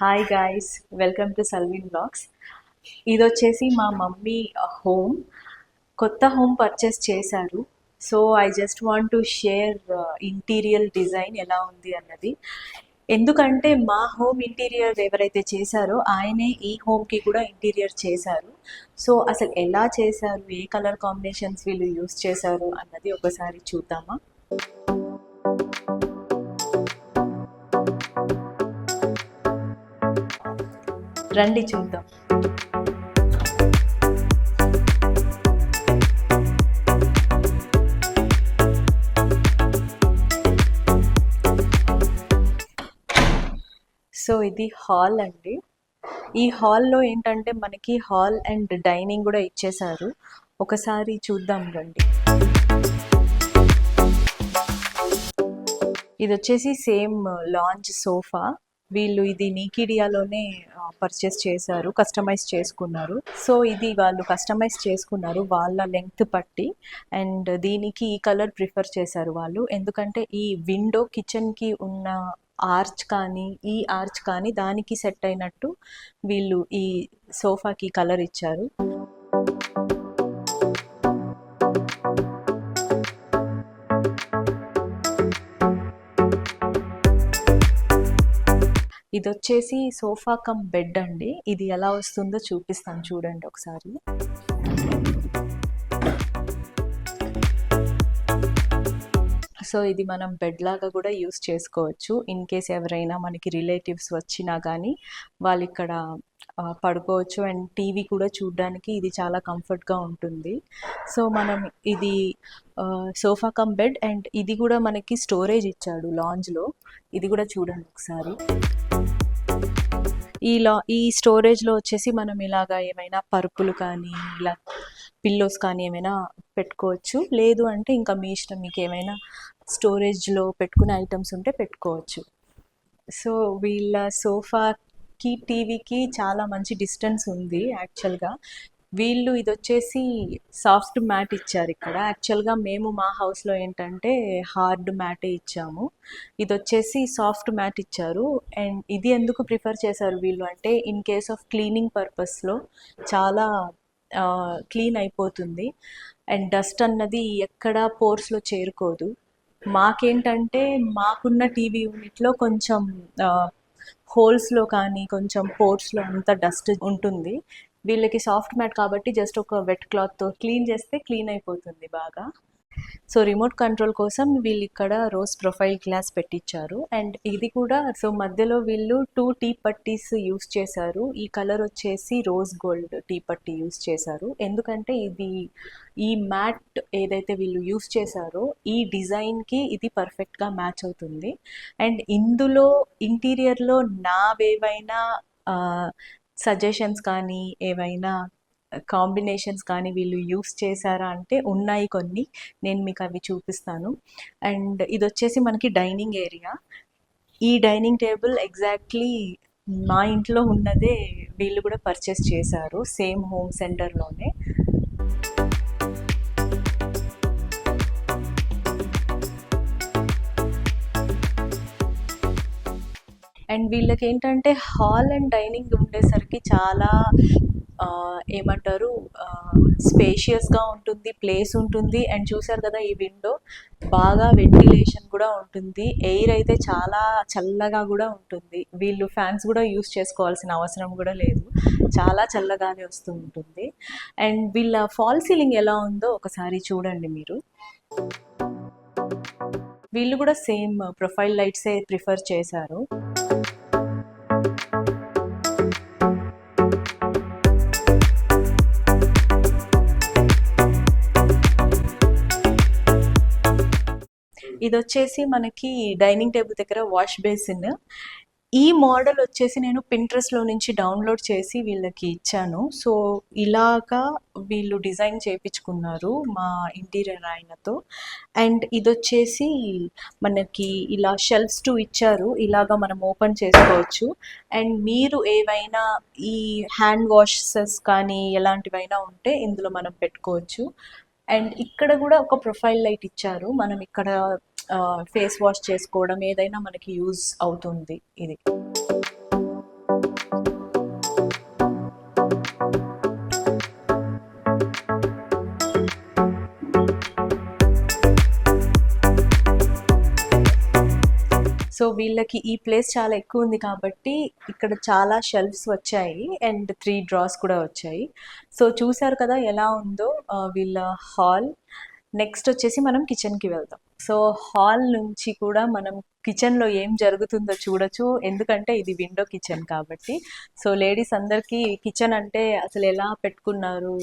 Hi guys welcome to Salvin blogs ఇది వచ్చేసి మా మమ్మీ uh, హోమ్ కొత్త హోమ్ పర్చేస్ చేశారు. So I just want to share interior design ఎలా ఉంది అన్నది. ఎందుకంటే మా హోమ్ ఇంటీరియర్ ఎవరైతే చేశారో ఆయనే ఈ హోమ్కి కూడా ఇంటీరియర్ చేశారు. సో అసలు ఎలా చేశారు? ఏ కలర్ కాంబినేషన్స్ వీళ్ళు యూస్ చేశారు అన్నది ఒకసారి చూద్దామా? రండి చూద్దాం. సో ఇది హాల్ అండి. ఈ హాల్లో ఏంటంటే మనకి హాల్ అండ్ డైనింగ్ కూడా ఇచ్చేశారు. ఒకసారి చూద్దాం రండి. ఇది వచ్చేసి సేమ్ లాంచ్ సోఫా. వీళ్ళు ఇది నీకిడియాలోనే పర్చేస్ చేశారు కస్టమైజ్ చేసుకున్నారు. సో ఇది వాళ్ళు కస్టమైజ్ చేసుకున్నారు వాళ్ళ లెంగ్త్ పట్టి అండ్ దీనికి ఈ కలర్ ప్రిఫర్ చేశారు వాళ్ళు. ఎందుకంటే ఈ విండో కిచెన్కి ఉన్న ఆర్చ్ కానీ ఈ ఆర్చ్ కానీ దానికి సెట్ అయినట్టు వీళ్ళు ఈ సోఫాకి కలర్ ఇచ్చారు. ఇది వచ్చేసి సోఫా కమ్ బెడ్ అండి. ఇది ఎలా వస్తుందో చూపిస్తాను చూడండి ఒకసారి. సో ఇది మనం బెడ్ లాగా కూడా యూస్ చేసుకోవచ్చు. ఇన్ కేస్ ఎవరైనా మనకి రిలేటివ్స్ వచ్చినా కానీ వాళ్ళు ఇక్కడ పడుకోవచ్చు. అండ్ టీవీ కూడా చూడడానికి ఇది చాలా కంఫర్ట్గా ఉంటుంది. సో మనం ఇది సోఫా కమ్ బెడ్ అండ్ ఇది కూడా మనకి స్టోరేజ్ ఇచ్చాడు లాంజ్లో. ఇది కూడా చూడండి ఒకసారి. ఈ లా ఈ స్టోరేజ్లో వచ్చేసి మనం ఇలాగా ఏమైనా పరుపులు కానీ ఇలా పిల్లోస్ కానీ ఏమైనా పెట్టుకోవచ్చు. లేదు అంటే ఇంకా మీ ఇష్టం మీకు ఏమైనా స్టోరేజ్లో పెట్టుకునే ఐటమ్స్ ఉంటే పెట్టుకోవచ్చు. సో వీళ్ళ సోఫా కి టీవీకి చాలా మంచి డిస్టెన్స్ ఉంది యాక్చువల్గా. వీళ్ళు ఇది వచ్చేసి సాఫ్ట్ మ్యాట్ ఇచ్చారు ఇక్కడ. యాక్చువల్గా మేము మా హౌస్లో ఏంటంటే హార్డ్ మ్యాటే ఇచ్చాము. ఇది వచ్చేసి సాఫ్ట్ మ్యాట్ ఇచ్చారు. అండ్ ఇది ఎందుకు ప్రిఫర్ చేశారు వీళ్ళు అంటే ఇన్ కేస్ ఆఫ్ క్లీనింగ్ పర్పస్లో చాలా క్లీన్ అయిపోతుంది. అండ్ డస్ట్ అన్నది ఎక్కడ పోర్స్లో చేరుకోదు. మాకేంటంటే మాకున్న టీవీ యూనిట్లో కొంచెం హోల్స్లో కానీ కొంచెం పోర్ట్స్లో అంత డస్ట్ ఉంటుంది. వీళ్ళకి సాఫ్ట్ మ్యాట్ కాబట్టి జస్ట్ ఒక వెట్ క్లాత్తో క్లీన్ చేస్తే క్లీన్ అయిపోతుంది బాగా. సో రిమోట్ కంట్రోల్ కోసం వీళ్ళు ఇక్కడ రోజ్ ప్రొఫైల్ గ్లాస్ పెట్టించారు. అండ్ ఇది కూడా సో మధ్యలో వీళ్ళు టూ టీ పట్టీస్ యూస్ చేశారు. ఈ కలర్ వచ్చేసి రోజ్ గోల్డ్ టీ పట్టీ యూస్ చేశారు. ఎందుకంటే ఇది ఈ మ్యాట్ ఏదైతే వీళ్ళు యూస్ చేశారో ఈ డిజైన్కి ఇది పర్ఫెక్ట్గా మ్యాచ్ అవుతుంది. అండ్ ఇందులో ఇంటీరియర్లో నావేవైనా సజెషన్స్ కానీ ఏవైనా కాంబినేషన్స్ కానీ వీళ్ళు యూస్ చేశారా అంటే ఉన్నాయి కొన్ని. నేను మీకు అవి చూపిస్తాను. అండ్ ఇది వచ్చేసి మనకి డైనింగ్ ఏరియా. ఈ డైనింగ్ టేబుల్ ఎగ్జాక్ట్లీ మా ఇంట్లో ఉన్నదే వీళ్ళు కూడా పర్చేస్ చేశారు సేమ్ హోమ్ సెంటర్లోనే. అండ్ వీళ్ళకి ఏంటంటే హాల్ అండ్ డైనింగ్ ఉండేసరికి చాలా ఏమంటారు స్పేషియస్గా ఉంటుంది ప్లేస్ ఉంటుంది. అండ్ చూసారు కదా ఈ విండో బాగా వెంటిలేషన్ కూడా ఉంటుంది. ఎయిర్ అయితే చాలా చల్లగా కూడా ఉంటుంది. వీళ్ళు ఫ్యాన్స్ కూడా యూస్ చేసుకోవాల్సిన అవసరం కూడా లేదు. చాలా చల్లగానే వస్తూ ఉంటుంది. అండ్ వీళ్ళ ఫాల్ సీలింగ్ ఎలా ఉందో ఒకసారి చూడండి మీరు. వీళ్ళు కూడా సేమ్ ప్రొఫైల్ లైట్సే ప్రిఫర్ చేశారు. ఇది వచ్చేసి మనకి డైనింగ్ టేబుల్ దగ్గర వాష్ బేసిన్. ఈ మోడల్ వచ్చేసి నేను పింట్రెస్ట్లో నుంచి డౌన్లోడ్ చేసి వీళ్ళకి ఇచ్చాను. సో ఇలాగా వీళ్ళు డిజైన్ చేయించుకున్నారు మా ఇంటీరియర్ ఆయనతో. అండ్ ఇది వచ్చేసి మనకి ఇలా షెల్ఫ్స్ టూ ఇచ్చారు. ఇలాగా మనం ఓపెన్ చేసుకోవచ్చు. అండ్ మీరు ఏవైనా ఈ హ్యాండ్ వాషెస్ కానీ ఎలాంటివైనా ఉంటే ఇందులో మనం పెట్టుకోవచ్చు. అండ్ ఇక్కడ కూడా ఒక ప్రొఫైల్ లైట్ ఇచ్చారు. మనం ఇక్కడ ఫేస్ వాష్ చేసుకోవడం ఏదైనా మనకి యూజ్ అవుతుంది ఇది. సో వీళ్ళకి ఈ ప్లేస్ చాలా ఎక్కువ ఉంది కాబట్టి ఇక్కడ చాలా షెల్ఫ్స్ వచ్చాయి అండ్ త్రీ డ్రాస్ కూడా వచ్చాయి. సో చూసారు కదా ఎలా ఉందో వీళ్ళ హాల్. నెక్స్ట్ వచ్చేసి మనం కిచెన్కి వెళ్దాం. సో హాల్ నుంచి కూడా మనం కిచెన్లో ఏం జరుగుతుందో చూడొచ్చు. ఎందుకంటే ఇది విండో కిచెన్ కాబట్టి. సో లేడీస్ అందరికీ కిచెన్ అంటే అసలు ఎలా పెట్టుకున్నారు?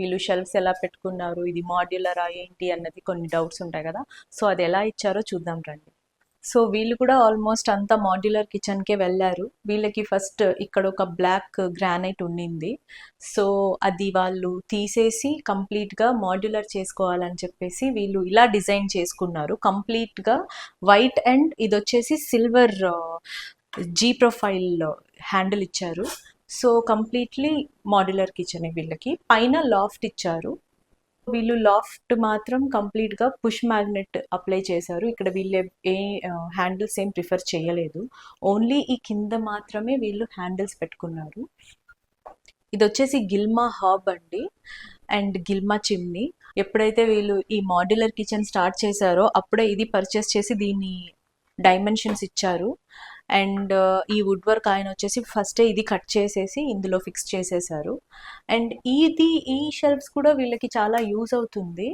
వీళ్ళు షెల్ఫ్స్ ఎలా పెట్టుకున్నారు? ఇది మాడ్యులరా ఏంటి అన్నది కొన్ని డౌట్స్ ఉంటాయి కదా. సో అది ఎలా ఇచ్చారో చూద్దాం రండి. సో వీళ్ళు కూడా ఆల్మోస్ట్ అంతా మాడ్యులర్ కిచెన్కే వెళ్ళారు. వీళ్ళకి ఫస్ట్ ఇక్కడ ఒక బ్లాక్ గ్రానైట్ ఉండింది సో అది వాళ్ళు తీసేసి కంప్లీట్గా మాడ్యులర్ చేసుకోవాలని చెప్పేసి వీళ్ళు ఇలా డిజైన్ చేసుకున్నారు. కంప్లీట్గా వైట్ అండ్ ఇది వచ్చేసి సిల్వర్ జీ ప్రొఫైల్ హ్యాండిల్ ఇచ్చారు. సో కంప్లీట్లీ మాడ్యులర్ కిచెన్ వీళ్ళకి. పైన లాఫ్ట్ ఇచ్చారు. వీళ్ళు లాఫ్ట్ మాత్రం కంప్లీట్గా పుష్ మ్యాగ్నెట్ అప్లై చేశారు. ఇక్కడ వీళ్ళు ఏ హ్యాండిల్స్ ఏం ప్రిఫర్ చేయలేదు. ఓన్లీ ఈ కింద మాత్రమే వీళ్ళు హ్యాండిల్స్ పెట్టుకున్నారు. ఇది వచ్చేసి గిల్మా హాబ్ అండి. And Gilma chimney. ఎప్పుడైతే వీళ్ళు ఈ మాడ్యులర్ కిచెన్ స్టార్ట్ చేశారో అప్పుడే ఇది పర్చేస్ చేసి దీన్ని డైమెన్షన్స్ ఇచ్చారు. అండ్ ఈ వుడ్ వర్క్ ఆయన వచ్చేసి ఫస్టే ఇది కట్ చేసేసి ఇందులో ఫిక్స్ చేసేసారు. అండ్ ఇది ఈ షెల్ఫ్స్ కూడా వీళ్ళకి చాలా యూజ్ అవుతుంది.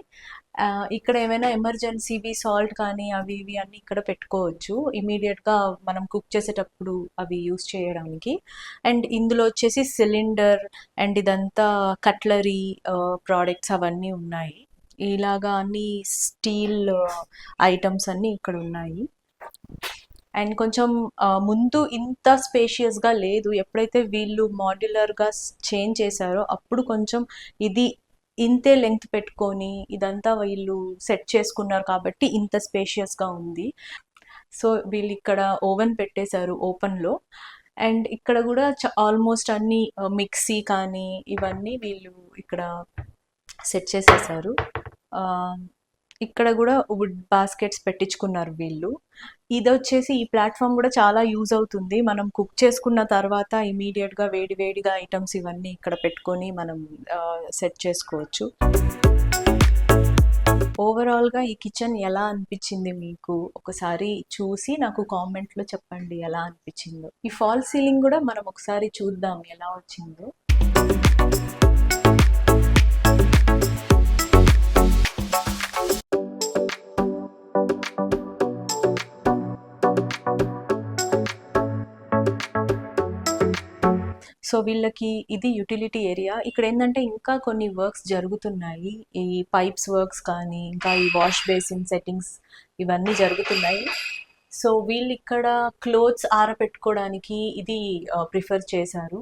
ఇక్కడ ఏమైనా ఎమర్జెన్సీవి సాల్ట్ కానీ అవి ఇవి అన్నీ ఇక్కడ పెట్టుకోవచ్చు. ఇమీడియట్గా మనం కుక్ చేసేటప్పుడు అవి యూజ్ చేయడానికి. అండ్ ఇందులో వచ్చేసి సిలిండర్ అండ్ ఇదంతా కట్లరీ ప్రోడక్ట్స్ అవన్నీ ఉన్నాయి. ఇలాగా అన్ని స్టీల్ ఐటమ్స్ అన్నీ ఇక్కడ ఉన్నాయి. అండ్ కొంచెం ముందు ఇంత స్పేషియస్గా లేదు. ఎప్పుడైతే వీళ్ళు మాడ్యులర్గా చేంజ్ చేశారో అప్పుడు కొంచెం ఇది ఇంతే లెంగ్త్ పెట్టుకొని ఇదంతా వీళ్ళు సెట్ చేసుకున్నారు కాబట్టి ఇంత స్పేషియస్గా ఉంది. సో వీళ్ళు ఇక్కడ ఓవెన్ పెట్టేశారు ఓపెన్లో. అండ్ ఇక్కడ కూడా ఆల్మోస్ట్ అన్ని మిక్సీ కానీ ఇవన్నీ వీళ్ళు ఇక్కడ సెట్ చేసేసారు. ఇక్కడ కూడా వుడ్ బాస్కెట్స్ పెట్టించుకున్నారు వీళ్ళు. ఇది వచ్చేసి ఈ ప్లాట్ఫామ్ కూడా చాలా యూజ్ అవుతుంది. మనం కుక్ చేసుకున్న తర్వాత ఇమీడియట్గా వేడి వేడిగా ఐటమ్స్ ఇవన్నీ ఇక్కడ పెట్టుకొని మనం సెట్ చేసుకోవచ్చు. ఓవరాల్గా ఈ కిచెన్ ఎలా అనిపించింది మీకు? ఒకసారి చూసి నాకు కామెంట్లో చెప్పండి ఎలా అనిపించిందో. ఈ ఫాల్ సీలింగ్ కూడా మనం ఒకసారి చూద్దాం ఎలా వచ్చిందో. సో వీళ్ళకి ఇది యూటిలిటీ ఏరియా. ఇక్కడ ఏంటంటే ఇంకా కొన్ని వర్క్స్ జరుగుతున్నాయి. ఈ పైప్స్ వర్క్స్ కానీ ఇంకా ఈ వాష్ బేసిన్ సెట్టింగ్స్ ఇవన్నీ జరుగుతున్నాయి. సో వీళ్ళు ఇక్కడ క్లోత్స్ ఆరబెట్టుకోవడానికి ఇది ప్రిఫర్ చేశారు.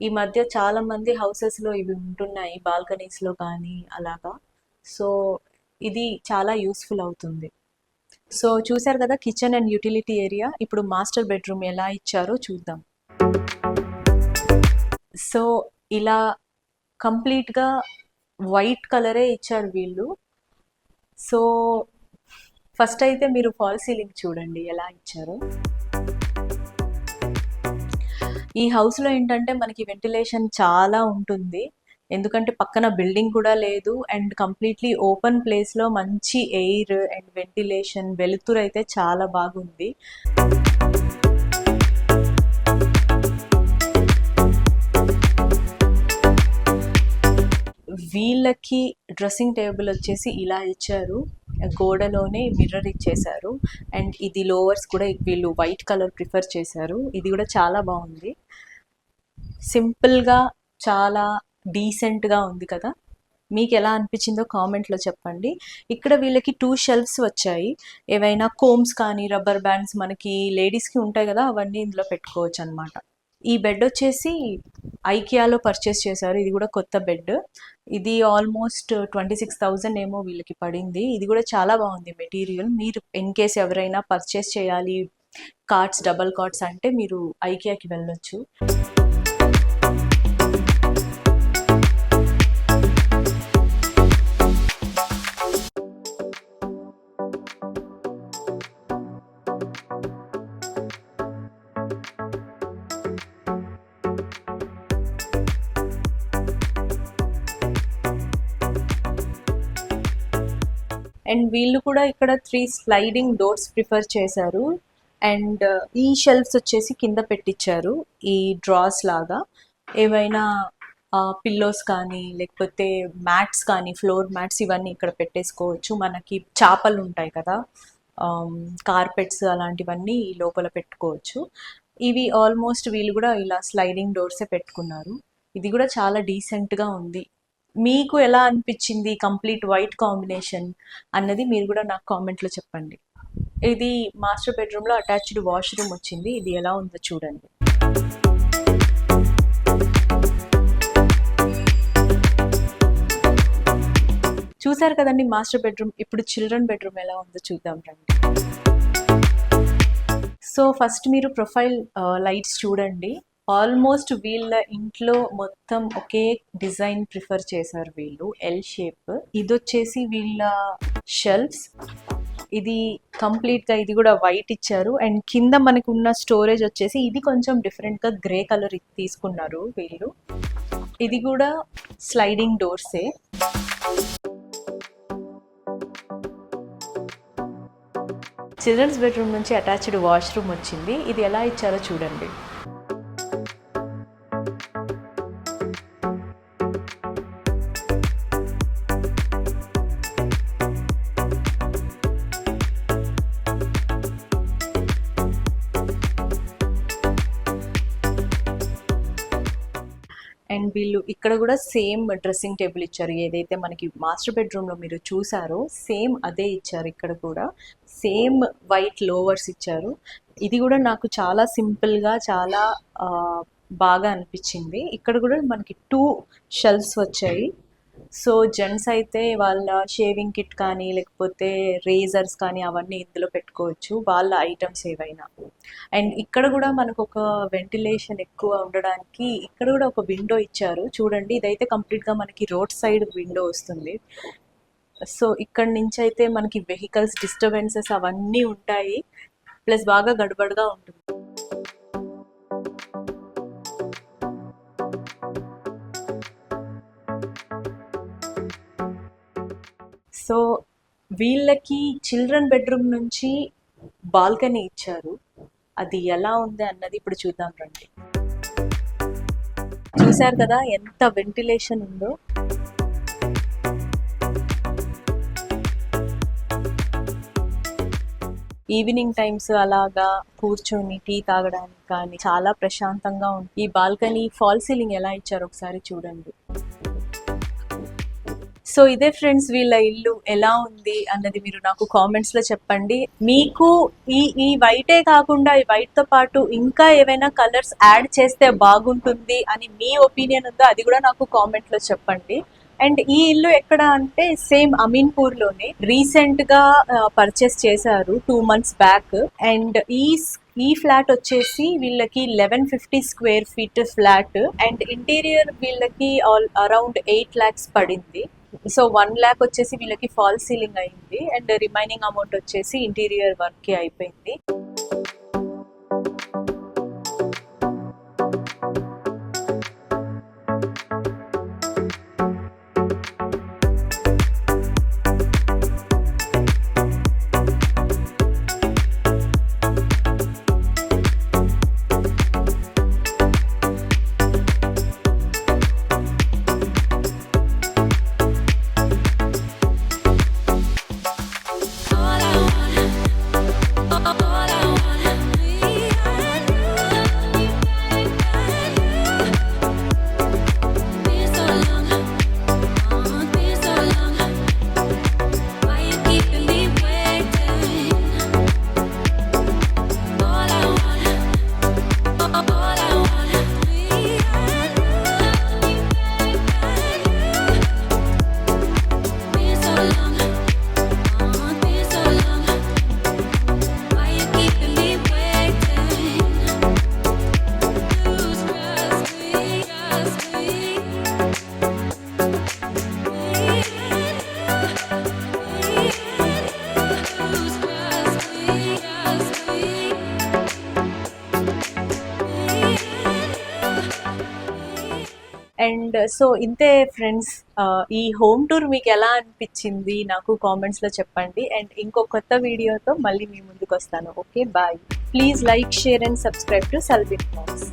ఈ మధ్య చాలా మంది హౌసెస్లో ఇవి ఉంటున్నాయి బాల్కనీస్లో కానీ అలాగా. సో ఇది చాలా యూస్ఫుల్ అవుతుంది. సో చూశారు కదా కిచెన్ అండ్ యూటిలిటీ ఏరియా. ఇప్పుడు మాస్టర్ బెడ్రూమ్ ఎలా ఇచ్చారో చూద్దాం. సో ఇలా కంప్లీట్గా వైట్ కలరే ఇచ్చారు వీళ్ళు. సో ఫస్ట్ అయితే మీరు ఫాల్ సీలింగ్ చూడండి ఎలా ఇచ్చారు. ఈ హౌస్లో ఏంటంటే మనకి వెంటిలేషన్ చాలా ఉంటుంది. ఎందుకంటే పక్కన బిల్డింగ్ కూడా లేదు. అండ్ కంప్లీట్లీ ఓపెన్ ప్లేస్లో మంచి ఎయిర్ అండ్ వెంటిలేషన్ వెలుతురు అయితే చాలా బాగుంది. వీళ్ళకి డ్రెస్సింగ్ టేబుల్ వచ్చేసి ఇలా ఇచ్చారు. గోడలోనే మిర్రర్ ఇచ్చేశారు. అండ్ ఇది లోవర్స్ కూడా వీళ్ళు వైట్ కలర్ ప్రిఫర్ చేశారు. ఇది కూడా చాలా బాగుంది. సింపుల్గా చాలా డీసెంట్గా ఉంది కదా? మీకు ఎలా అనిపించిందో కామెంట్లో చెప్పండి. ఇక్కడ వీళ్ళకి టూ షెల్ఫ్స్ వచ్చాయి. ఏవైనా కోమ్స్ కానీ రబ్బర్ బ్యాండ్స్ మనకి లేడీస్కి ఉంటాయి కదా అవన్నీ ఇందులో పెట్టుకోవచ్చు అనమాట ఈ బెడ్ వచ్చేసి ఐకియాలో పర్చేస్ చేశారు. ఇది కూడా కొత్త బెడ్. ఇది ఆల్మోస్ట్ ట్వంటీ సిక్స్ థౌజండ్ ఏమో వీళ్ళకి పడింది. ఇది కూడా చాలా బాగుంది మెటీరియల్. మీరు ఇన్ కేస్ ఎవరైనా పర్చేస్ చేయాలి కార్డ్స్ డబల్ కార్డ్స్ అంటే మీరు ఐకియాకి వెళ్ళొచ్చు. అండ్ వీళ్ళు కూడా ఇక్కడ త్రీ స్లైడింగ్ డోర్స్ ప్రిఫర్ చేశారు. అండ్ uh, ఈ షెల్ఫ్స్ వచ్చేసి కింద పెట్టించారు ఈ డ్రాస్ లాగా. ఏవైనా uh, పిల్లోస్ కానీ లేకపోతే మ్యాట్స్ కానీ ఫ్లోర్ మ్యాట్స్ ఇవన్నీ ఇక్కడ పెట్టేసుకోవచ్చు. మనకి చేపలు ఉంటాయి కదా um, కార్పెట్స్ అలాంటివన్నీ ఈ లోపల పెట్టుకోవచ్చు. ఇవి ఆల్మోస్ట్ వీళ్ళు కూడా ఇలా స్లైడింగ్ డోర్సే పెట్టుకున్నారు. ఇది కూడా చాలా డీసెంట్గా ఉంది. మీకు ఎలా అనిపించింది కంప్లీట్ వైట్ కాంబినేషన్ అన్నది మీరు కూడా నాకు కామెంట్లో చెప్పండి. ఇది మాస్టర్ బెడ్రూమ్లో అటాచ్డ్ వాష్రూమ్ వచ్చింది. ఇది ఎలా ఉందో చూడండి. చూసారు కదండి మాస్టర్ బెడ్రూమ్? ఇప్పుడు చిల్డ్రన్ బెడ్రూమ్ ఎలా ఉందో చూద్దాం రండి. సో ఫస్ట్ మీరు ప్రొఫైల్ లైట్స్ చూడండి. ఆల్మోస్ట్ వీళ్ళ ఇంట్లో మొత్తం ఒకే డిజైన్ ప్రిఫర్ చేశారు వీళ్ళు ఎల్ షేప్ ఇది వచ్చేసి వీళ్ళ షెల్ఫ్స్ ఇది కంప్లీట్గా ఇది కూడా వైట్ ఇచ్చారు. అండ్ కింద మనకు ఉన్న స్టోరేజ్ వచ్చేసి ఇది కొంచెం డిఫరెంట్గా గ్రే కలర్ తీసుకున్నారు వీళ్ళు. ఇది కూడా స్లైడింగ్ డోర్సే చిల్డ్రన్స్ బెడ్రూమ్ నుంచి అటాచ్డ్ వాష్రూమ్ వచ్చింది. ఇది ఎలా ఇచ్చారో చూడండి. వీళ్ళు ఇక్కడ కూడా సేమ్ డ్రెస్సింగ్ టేబుల్ ఇచ్చారు. ఏదైతే మనకి మాస్టర్ బెడ్రూమ్లో మీరు చూసారో సేమ్ అదే ఇచ్చారు ఇక్కడ కూడా. సేమ్ వైట్ లోవర్స్ ఇచ్చారు. ఇది కూడా నాకు చాలా సింపుల్గా చాలా ఆ, బాగా అనిపించింది. ఇక్కడ కూడా మనకి టూ షెల్ఫ్స్ వచ్చాయి. సో జెంట్స్ అయితే వాళ్ళ షేవింగ్ కిట్ కానీ లేకపోతే రేజర్స్ కానీ అవన్నీ ఇందులో పెట్టుకోవచ్చు వాళ్ళ ఐటమ్స్ ఏవైనా. అండ్ ఇక్కడ కూడా మనకు ఒక వెంటిలేషన్ ఎక్కువ ఉండడానికి ఇక్కడ కూడా ఒక విండో ఇచ్చారు. చూడండి ఇదైతే కంప్లీట్గా మనకి రోడ్ సైడ్ విండో వస్తుంది. సో ఇక్కడ నుంచి అయితే మనకి వెహికల్స్ డిస్టర్బెన్సెస్ అవన్నీ ఉంటాయి. ప్లస్ బాగా గడబడగా ఉంటుంది. సో వీళ్ళకి చిల్డ్రన్ బెడ్రూమ్ నుంచి బాల్కనీ ఇచ్చారు. అది ఎలా ఉంది అన్నది ఇప్పుడు చూద్దాం రండి. చూశారు కదా ఎంత వెంటిలేషన్ ఉందో. ఈవినింగ్ టైమ్స్ అలాగా కూర్చొని టీ తాగడానికి కానీ చాలా ప్రశాంతంగా ఉంది ఈ బాల్కనీ ఫాల్ సీలింగ్ ఎలా ఇచ్చారు ఒకసారి చూడండి. సో ఇదే ఫ్రెండ్స్ వీళ్ళ ఇల్లు ఎలా ఉంది అన్నది మీరు నాకు కామెంట్స్లో చెప్పండి. మీకు ఈ ఈ వైటే కాకుండా ఈ వైట్తో పాటు ఇంకా ఏవైనా కలర్స్ యాడ్ చేస్తే బాగుంటుంది అని మీ ఒపీనియన్ ఉందో అది కూడా నాకు కామెంట్లో చెప్పండి. అండ్ ఈ ఇల్లు ఎక్కడ అంటే సేమ్ అమీన్పూర్లోనే రీసెంట్గా పర్చేస్ చేశారు టూ మంత్స్ బ్యాక్ అండ్ ఈ ఈ ఫ్లాట్ వచ్చేసి వీళ్ళకి eleven fifty square feet flat and interior వీళ్ళకి ఆల్ అరౌండ్ ఎయిట్ ల్యాక్స్ పడింది. సో వన్ ల్యాక్ వచ్చేసి వీళ్ళకి ఫాల్ సీలింగ్ అయింది అండ్ రిమైనింగ్ అమౌంట్ వచ్చేసి ఇంటీరియర్ వర్క్కి అయిపోయింది. అండ్ సో ఇంతే ఫ్రెండ్స్ ఈ హోమ్ టూర్ మీకు ఎలా అనిపించింది నాకు కామెంట్స్లో చెప్పండి. అండ్ ఇంకో కొత్త వీడియోతో మళ్ళీ మీ ముందుకు వస్తాను. Okay bye. Please like share and subscribe to Selbin phones